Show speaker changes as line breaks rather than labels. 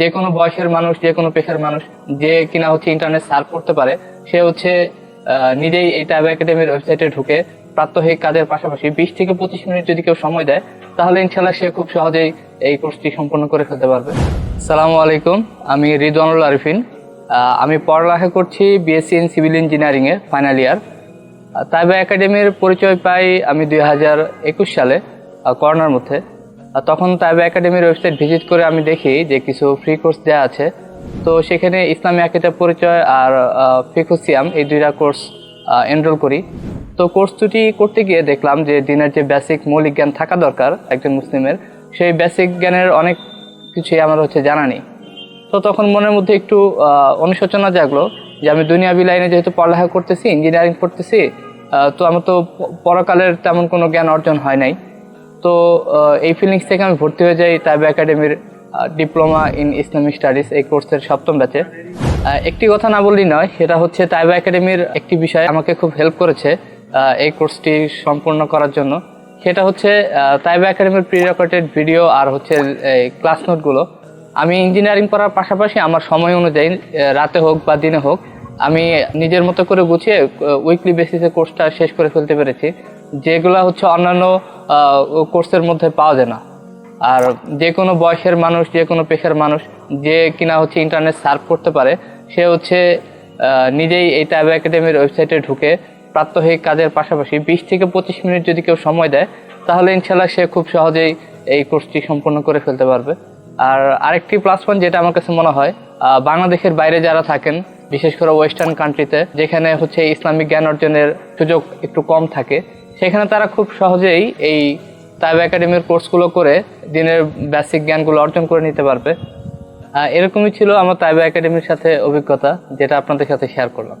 যে কোনো বয়সের মানুষ যে কোনো পেশার মানুষ, যে কিনা হচ্ছে ইন্টারনেট সার্চ করতে পারে, সে হচ্ছে নিজেই এই ট্যাব একাডেমির ওয়েবসাইটে ঢুকে প্রাত্যহিক কাজের পাশাপাশি বিশ থেকে পঁচিশ মিনিট যদি কেউ সময় দেয়, তাহলে ইনশাল্লাহ সে খুব সহজেই এই কোর্সটি সম্পন্ন করে ফেলতে পারবে। সালামু আলাইকুম, আমি রিদওয়ানুল আরিফিন। আমি পড়ালেখা করছি বিএসসি ইন সিভিল ইঞ্জিনিয়ারিং এ ফাইনাল ইয়ার তাইবা একাডেমির পরিচয় পাই আমি দুই হাজার একুশ সালে করোনার মধ্যে। তখন তাইবা একাডেমির ওয়েবসাইট ভিজিট করে আমি দেখি যে কিছু ফ্রি কোর্স দেওয়া আছে। তো সেখানে ইসলামী আকিদা পরিচয় আর ফিকুসিয়াম, এই দুইটা কোর্স এনরোল করি। তো কোর্স দুটি করতে গিয়ে দেখলাম যে দিনের যে বেসিক মৌলিক জ্ঞান থাকা দরকার একজন মুসলিমের, সেই বেসিক জ্ঞানের অনেক কিছুই আমার হচ্ছে জানা নেই। তো তখন মনের মধ্যে একটু অনুশোচনা জাগলো যে আমি দুনিয়াবি লাইনে যেহেতু পড়ালেখা করতেছি ইঞ্জিনিয়ারিং পড়তেছি তো আমার তো পরকালের তেমন কোনো জ্ঞান অর্জন হয় নাই। তো এই ফিলিংস থেকে আমি ভর্তি হয়ে যাই তাইবা একাডেমির ডিপ্লোমা ইন ইসলামিক স্টাডিজ এই কোর্সের সপ্তম ব্যাচে একটি কথা না বললেই নয়, সেটা হচ্ছে তাইবা একাডেমির একটি বিষয় আমাকে খুব হেল্প করেছে এই কোর্সটি সম্পূর্ণ করার জন্য। সেটা হচ্ছে তাইবা একাডেমির প্রি রেকর্ডেড ভিডিও আর হচ্ছে ক্লাস নোটগুলো আমি ইঞ্জিনিয়ারিং করার পাশাপাশি আমার সময় অনুযায়ী রাতে হোক বা দিনে হোক, আমি নিজের মতো করে গুছিয়ে উইকলি বেসিসে কোর্সটা শেষ করে ফেলতে পেরেছি। যেগুলো হচ্ছে অন্যান্য কোর্সের মধ্যে পাওয়া যায় না। আর যে কোনো বয়সের মানুষ, যে কোনো পেশার মানুষ, যে কিনা হচ্ছে ইন্টারনেট সার্চ করতে পারে, সে হচ্ছে নিজেই এই ট্যাব একাডেমির ওয়েবসাইটে ঢুকে প্রাত্যহিক কাজের পাশাপাশি বিশ থেকে পঁচিশ মিনিট যদি কেউ সময় দেয়, তাহলে ইনশাল্লাহ সে খুব সহজেই এই কোর্সটি সম্পন্ন করে ফেলতে পারবে। আর আরেকটি প্লাস পয়েন্ট যেটা আমার কাছে মনে হয় বাংলাদেশের বাইরে যারা থাকেন, বিশেষ করে ওয়েস্টার্ন কান্ট্রিতে যেখানে হচ্ছে ইসলামিক জ্ঞান অর্জনের সুযোগ একটু কম থাকে সেখানে তারা খুব সহজেই এই তাইব একাডেমির কোর্সগুলো করে দিনের বেসিক জ্ঞানগুলো অর্জন করে নিতে পারবে। এরকমই ছিল আমার তাইবা একাডেমির সাথে অভিজ্ঞতা, যেটা আপনাদের সাথে শেয়ার করলাম।